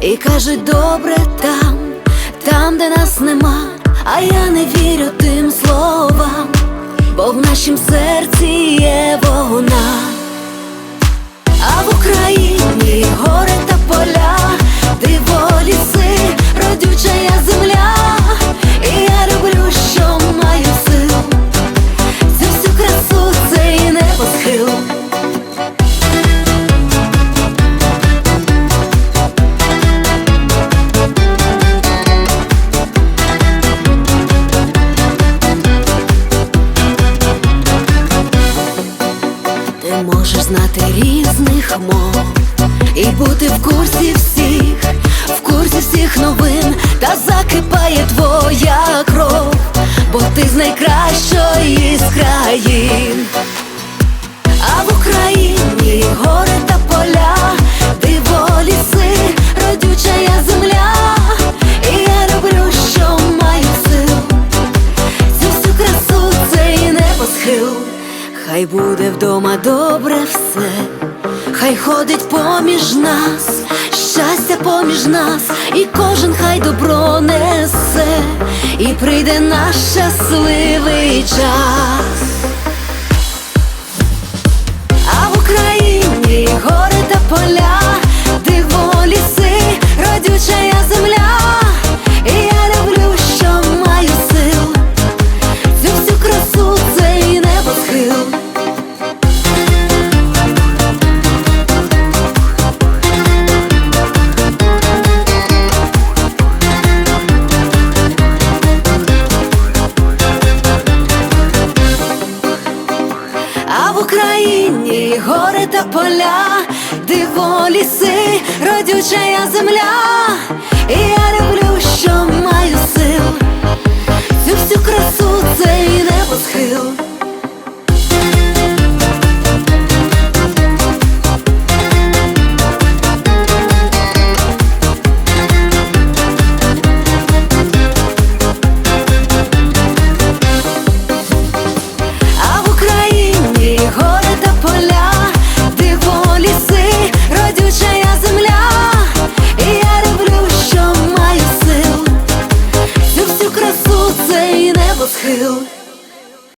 і кажуть, добре там, там, де нас нема, а я не вірю тим словам, бо в нашім серці є вона. Можеш знати різних мов і бути в курсі всіх, в курсі всіх новин, та закипає твоя кров, бо ти з найкращої з країн. А в Україні гори хай буде вдома добре все, хай ходить поміж нас, щастя поміж нас, і кожен хай добро несе, і прийде наш щасливий час. Україні гори та поля, диво ліси, родюча